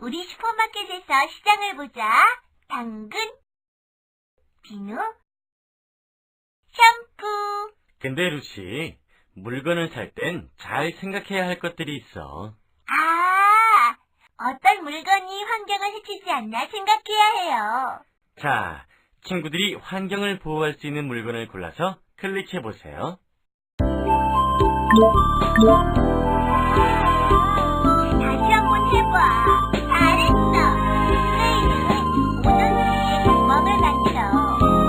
우리 슈퍼마켓에서 시장을 보자. 당근, 비누, 샴푸. 근데 루시, 물건을 살 땐 잘 생각해야 할 것들이 있어. 아, 어떤 물건이 환경을 해치지 않나 생각해야 해요. 자, 친구들이 환경을 보호할 수 있는 물건을 골라서 클릭해 보세요.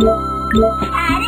はい。